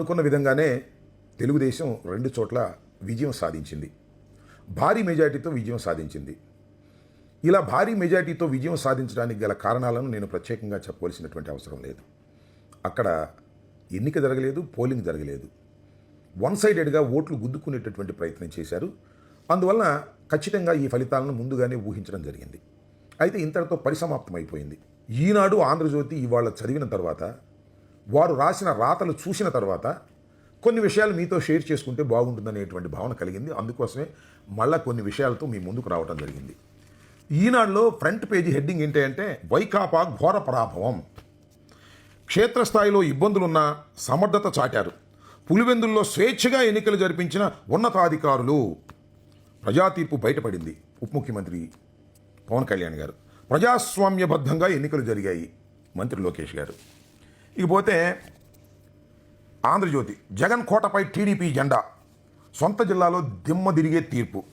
అనుకున్న విధంగానే తెలుగుదేశం రెండు చోట్ల విజయం సాధించింది. భారీ మెజార్టీతో విజయం సాధించింది. ఇలా భారీ మెజార్టీతో విజయం సాధించడానికి గల కారణాలను నేను ప్రత్యేకంగా చెప్పవలసినటువంటి అవసరం లేదు. అక్కడ ఎన్నిక జరగలేదు పోలింగ్ జరగలేదు. వన్ సైడెడ్గా ఓట్లు గుద్దుకునేటటువంటి ప్రయత్నం చేశారు. అందువలన ఖచ్చితంగా ఈ ఫలితాలను ముందుగానే ఊహించడం జరిగింది. అయితే ఇంతటితో పరిసమాప్తమైపోయింది. ఈనాడు ఆంధ్రజ్యోతి ఇవాళ చదివిన తర్వాత వారు రాసిన రాతలు చూసిన తర్వాత కొన్ని విషయాలు మీతో షేర్ చేసుకుంటే బాగుంటుందనేటువంటి భావన కలిగింది. అందుకోసమే మళ్ళా కొన్ని విషయాలతో మీ ముందుకు రావడం జరిగింది. ఈనాడులో ఫ్రంట్ పేజీ హెడ్డింగ్ ఏంటంటే వైకాపా ఘోర పరాభవం. క్షేత్రస్థాయిలో ఇబ్బందులున్న సమర్థత చాటారు. పులివెందుల్లో స్వేచ్ఛగా ఎన్నికలు జరిపించిన ఉన్నతాధికారులు. ప్రజా తీర్పు బయటపడింది. ఉప ముఖ్యమంత్రి పవన్ కళ్యాణ్ గారు. ప్రజాస్వామ్యబద్ధంగా ఎన్నికలు జరిగాయి. మంత్రి లోకేష్ గారు. ఇకపోతే ఆంధ్రజ్యోతి జగన్ కోటపై టీడీపీ జెండా సొంత జిల్లాలో దిమ్మ తిరిగే తీర్పు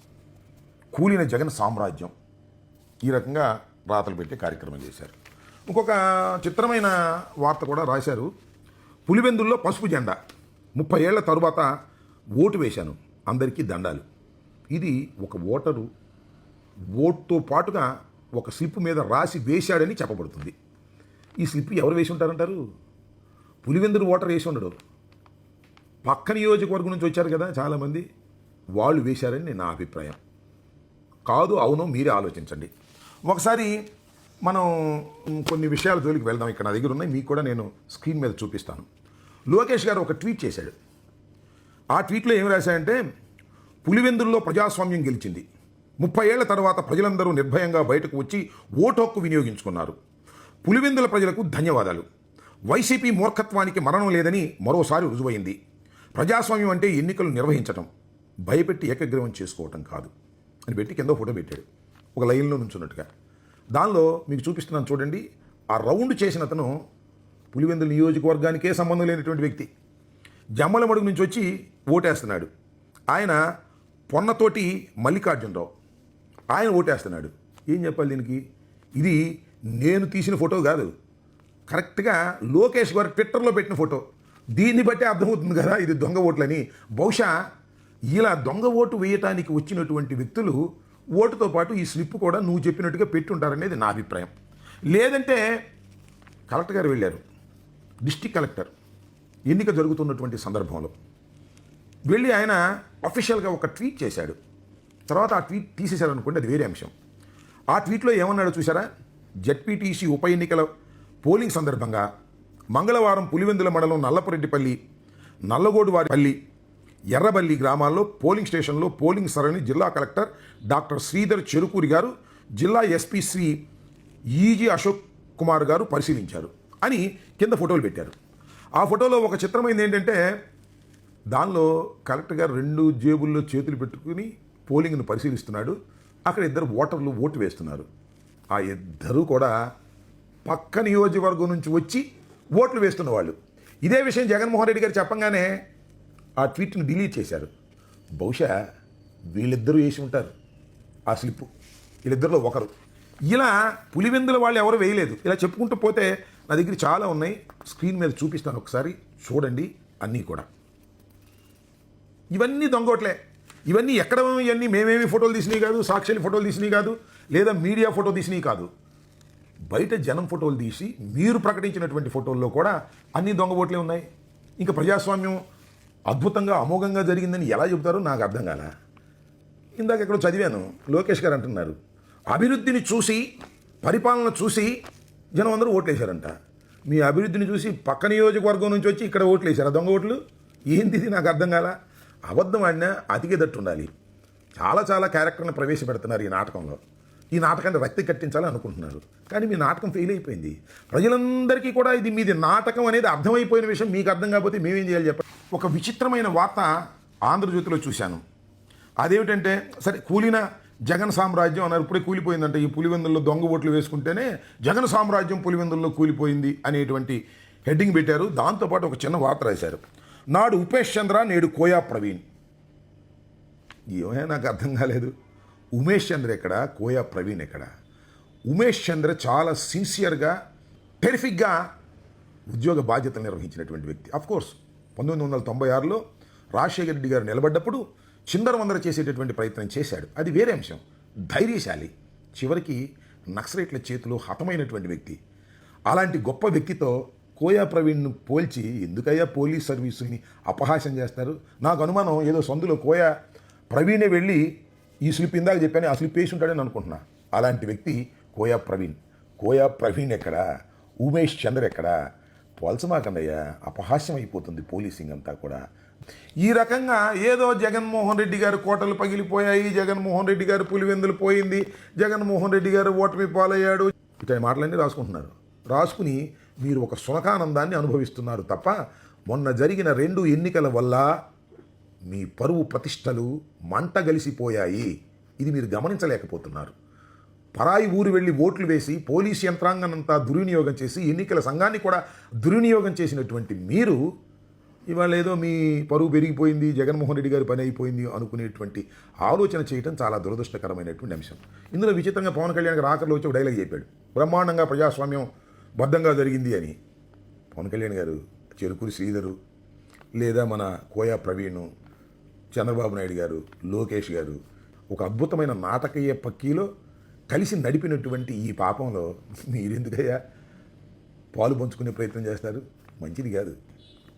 కూలిన జగన్ సామ్రాజ్యం. ఈ రకంగా రాతలు పెట్టి కార్యక్రమం చేశారు. ఇంకొక చిత్రమైన వార్త కూడా రాశారు. పులివెందుల్లో పసుపు జెండా. ముప్పై ఏళ్ళ తరువాత ఓటు వేశాను. అందరికీ దండాలు. ఇది ఒక ఓటరు ఓటుతో పాటుగా ఒక స్లిప్ మీద రాసి వేశాడని చెప్పబడుతుంది. ఈ స్లిప్ ఎవరు వేసి ఉంటారంటారు? పులివెందుడు ఓటర్ వేసి ఉండడు. పక్క నియోజకవర్గం నుంచి వచ్చారు కదా చాలామంది వాళ్ళు వేశారని నా అభిప్రాయం. కాదు అవును మీరే ఆలోచించండి. ఒకసారి మనం కొన్ని విషయాల జోలికి వెళ్దాం. ఇక్కడ నా దగ్గర ఉన్నాయి మీకు కూడా నేను స్క్రీన్ మీద చూపిస్తాను. లోకేష్ గారు ఒక ట్వీట్ చేశాడు. ఆ ట్వీట్లో ఏం రాశాయంటే పులివెందుల్లో ప్రజాస్వామ్యం గెలిచింది. ముప్పై ఏళ్ళ తర్వాత ప్రజలందరూ నిర్భయంగా బయటకు వచ్చి ఓటు హక్కు వినియోగించుకున్నారు. పులివెందుల ప్రజలకు ధన్యవాదాలు. వైసీపీ మూర్ఖత్వానికి మరణం లేదని మరోసారి రుజువైంది. ప్రజాస్వామ్యం అంటే ఎన్నికలు నిర్వహించటం భయపెట్టి ఏకగ్రీవం చేసుకోవటం కాదు అని పెట్టి కింద ఫోటో పెట్టాడు. ఒక లైన్లో నుంచున్నట్టుగా. దానిలో మీకు చూపిస్తున్నాను చూడండి. ఆ రౌండ్ చేసిన అతను పులివెందుల నియోజకవర్గానికే సంబంధం లేనటువంటి వ్యక్తి. జమ్మలమడుగు నుంచి వచ్చి ఓటేస్తున్నాడు. ఆయన పొన్నతోటి మల్లికార్జునరావు. ఆయన ఓటేస్తున్నాడు. ఏం చెప్పాలి దీనికి? ఇది నేను తీసిన ఫోటో కాదు. కరెక్ట్గా లోకేష్ గారు ట్విట్టర్లో పెట్టిన ఫోటో. దీన్ని బట్టి అర్థమవుతుంది కదా ఇది దొంగ ఓట్లని. బహుశా ఇలా దొంగ ఓటు వేయటానికి వచ్చినటువంటి వ్యక్తులు ఓటుతో పాటు ఈ స్లిప్ కూడా నువ్వు చెప్పినట్టుగా పెట్టుంటారనేది నా అభిప్రాయం. లేదంటే కలెక్టర్ గారు వెళ్ళారు. డిస్టిక్ కలెక్టర్ ఎన్నిక జరుగుతున్నటువంటి సందర్భంలో. వెళ్ళి ఆయన అఫీషియల్గా ఒక ట్వీట్ చేశాడు. తర్వాత ఆ ట్వీట్ తీసేశారనుకోండి అది వేరే అంశం. ఆ ట్వీట్లో ఏమన్నాడో చూసారా జడ్పీటీసీ ఉప ఎన్నికల పోలింగ్ సందర్భంగా మంగళవారం పులివెందుల మండలం నల్లపురెడ్డిపల్లి నల్లగోడువారిపల్లి ఎర్రబల్లి గ్రామాల్లో పోలింగ్ స్టేషన్లో పోలింగ్ సరళిని జిల్లా కలెక్టర్ డాక్టర్ శ్రీధర్ చెరుకూరి గారు జిల్లా SP Shri E G Ashok Kumar garu పరిశీలించారు అని కింద ఫోటోలు పెట్టారు. ఆ ఫోటోలో ఒక చిత్రమైంది ఏంటంటే దానిలో కలెక్టర్ గారు రెండు జేబుల్లో చేతులు పెట్టుకుని పోలింగ్ను పరిశీలిస్తున్నాడు. అక్కడ ఇద్దరు ఓటర్లు ఓటు వేస్తున్నారు. ఆ ఇద్దరు కూడా పక్క నియోజకవర్గం నుంచి వచ్చి ఓట్లు వేస్తున్న వాళ్ళు. ఇదే విషయం జగన్మోహన్ రెడ్డి గారు చెప్పంగానే ఆ ట్వీట్ని డిలీట్ చేశారు. బహుశా వీళ్ళిద్దరూ వేసి ఉంటారు. ఆ స్లిప్. వీళ్ళిద్దరిలో ఒకరు. ఇలా పులివెందుల వాళ్ళు ఎవరు వేయలేదు. ఇలా చెప్పుకుంటూ పోతే నా దగ్గర చాలా ఉన్నాయి. స్క్రీన్ మీద చూపిస్తాను ఒకసారి. చూడండి అన్నీ కూడా. ఇవన్నీ దొంగోట్లే. ఇవన్నీ ఎక్కడ ఇవన్నీ మేమేమి ఫోటోలు తీసినవి కాదు. సాక్షులు ఫోటోలు తీసినవి కాదు. లేదా మీడియా ఫోటో తీసినవి కాదు. బయట జనం ఫోటోలు తీసి మీరు ప్రకటించినటువంటి ఫోటోల్లో కూడా అన్ని దొంగ ఓట్లే ఉన్నాయి. ఇంకా ప్రజాస్వామ్యం అద్భుతంగా అమోఘంగా జరిగిందని ఎలా చెబుతారో నాకు అర్థం కాల. ఇందాక ఎక్కడో చదివాను లోకేష్ గారు అంటున్నారు. అభివృద్ధిని చూసి పరిపాలన చూసి జనం అందరూ ఓట్లేశారంట. మీ అభివృద్ధిని చూసి పక్క నియోజకవర్గం నుంచి వచ్చి ఇక్కడ ఓట్లేశారా దొంగ ఓట్లు? ఏంది నాకు అర్థం కాల? అబద్ధం ఆడినా అతికేదట్టు ఉండాలి చాలా చాలా క్యారెక్టర్ని ప్రవేశపెడుతున్నారు ఈ నాటకంలో. ఈ నాటకాన్ని రక్తి కట్టించాలని అనుకుంటున్నారు. కానీ మీ నాటకం ఫెయిల్ అయిపోయింది. ప్రజలందరికీ కూడా ఇది మీది నాటకం అనేది అర్థమైపోయిన విషయం మీకు అర్థం కాకపోతే మేమేం చేయాలి చెప్పండి. ఒక విచిత్రమైన వార్త ఆంధ్రజ్యోతిలో చూశాను. అదేమిటంటే సరే కూలిన జగన్ సామ్రాజ్యం అన్నారు ఇప్పుడే కూలిపోయిందంటే. ఈ పులివెందుల్లో దొంగ ఓట్లు వేసుకుంటేనే జగన్ సామ్రాజ్యం పులివెందుల్లో కూలిపోయింది అనేటువంటి హెడ్డింగ్ పెట్టారు. దాంతోపాటు ఒక చిన్న వార్త రాశారు. నాడు ఉపేష్ చంద్ర నేడు కోయా ప్రవీణ్. ఏమైనా నాకు అర్థం కాలేదు. ఉమేష్ చంద్ర ఎక్కడ? కోయా ప్రవీణ్ ఎక్కడ? ఉమేష్ చంద్ర చాలా సిన్సియర్గా టెరిఫిక్గా ఉద్యోగ బాధ్యతలు నిర్వహించినటువంటి వ్యక్తి. అఫ్ కోర్స్ పంతొమ్మిది వందల తొంభై ఆరులో రాజశేఖర రెడ్డి గారు నిలబడ్డప్పుడు చిందరవందర చేసేటటువంటి ప్రయత్నం చేశాడు. అది వేరే అంశం. ధైర్యశాలి. చివరికి నక్సలైట్ల చేతిలో హతమైనటువంటి వ్యక్తి. అలాంటి గొప్ప వ్యక్తితో కోయా ప్రవీణ్ను పోల్చి ఎందుకయ్యా పోలీస్ సర్వీసుని అపహాస్యం చేస్తారు? నాకు అనుమానం ఏదో సందులో కోయా ప్రవీణే వెళ్ళి ఈ స్లిప్ ఇందాక చెప్పాను ఆ స్లిప్ వేసి ఉంటాడని అనుకుంటున్నా. అలాంటి వ్యక్తి కోయా ప్రవీణ్. కోయా ప్రవీణ్ ఎక్కడ? ఉమేష్ చంద్ర ఎక్కడ? పోల్చమాకండయ్యా అపహాస్యం అయిపోతుంది పోలీసింగ్ అంతా కూడా. ఈ రకంగా ఏదో జగన్మోహన్ రెడ్డి గారు కోటలు పగిలిపోయాయి జగన్మోహన్ రెడ్డి గారు పులివెందులు పోయింది జగన్మోహన్ రెడ్డి గారు ఓటమి పాలయ్యాడు. ఇట్లా మాటలన్నీ రాసుకుంటున్నారు. రాసుకుని మీరు ఒక సునకానందాన్ని అనుభవిస్తున్నారు తప్ప మొన్న జరిగిన రెండు ఎన్నికల వల్ల మీ పరువు ప్రతిష్టలు మంటగలిసిపోయాయి ఇది మీరు గమనించలేకపోతున్నారు. పరాయి ఊరు వెళ్ళి ఓట్లు వేసి పోలీస్ యంత్రాంగానంతా దుర్వినియోగం చేసి ఎన్నికల సంఘాన్ని కూడా దుర్వినియోగం చేసినటువంటి మీరు ఇవాళ ఏదో మీ పరువు పెరిగిపోయింది జగన్మోహన్ రెడ్డి గారి పని అయిపోయింది అనుకునేటువంటి ఆలోచన చేయటం చాలా దురదృష్టకరమైనటువంటి అంశం. ఇందులో విచిత్రంగా పవన్ కళ్యాణ్ రాకర్లో వచ్చి ఒక డైలాగ్ చెప్పాడు. బ్రహ్మాండంగా ప్రజాస్వామ్యం బద్ధంగా జరిగింది అని. పవన్ కళ్యాణ్ గారు చెరుకూరి శ్రీధరు లేదా మన కోయా ప్రవీణ్ చంద్రబాబు నాయుడు గారు లోకేష్ గారు ఒక అద్భుతమైన నాటకీయ పక్కీలో కలిసి నడిపినటువంటి ఈ పాపంలో మీరెందుకయ్యా? పాలు పంచుకునే ప్రయత్నం చేస్తారు మంచిది కాదు.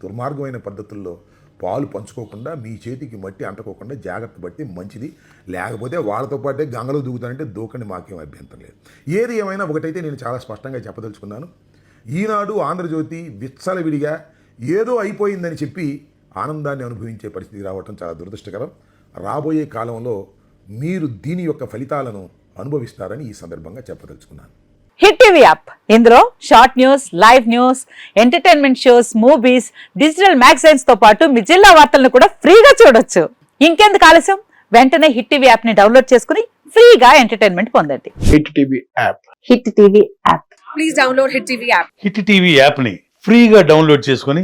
దుర్మార్గమైన పద్ధతుల్లో పాలు పంచుకోకుండా మీ చేతికి మట్టి అంటుకోకుండా జాగ్రత్త పడితే మంచిది. లేకపోతే వాళ్ళతో పాటే గంగలో దూకుతానంటే దూకండి మాకేం అభ్యంతరం లేదు. ఏది ఏమైనా ఒకటైతే నేను చాలా స్పష్టంగా చెప్పదలుచుకున్నాను. ఈనాడు ఆంధ్రజ్యోతి విచ్చలవిడిగా ఏదో అయిపోయిందని చెప్పి ఆనందాన్ని అనుభవించే పరిస్థితి రావటం చాలా దురదృష్టకరం. రాబోయే కాలంలో మీరు దీని యొక్క ఫలితాలను అనుభవిస్తారని ఈ సందర్భంగా చెప్పదలుచుకున్నాను. Hit TV app. ఇందులో short news live news entertainment shows movies digital మ్యాగజైన్స్తో పాటు మీ జిల్లా వార్తలను కూడా ఫ్రీగా చూడొచ్చు. ఇంకెందుకు ఆలస్యం? వెంటనే హిట్ టీవీ యాప్ని డౌన్లోడ్ చేసుకుని ఫ్రీగా ఎంటర్టైన్మెంట్ పొందండి. Hit TV app. Hit TV app. Please download Hit TV app. Hit TV యాప్ని ఫ్రీగా డౌన్లోడ్ చేసుకొని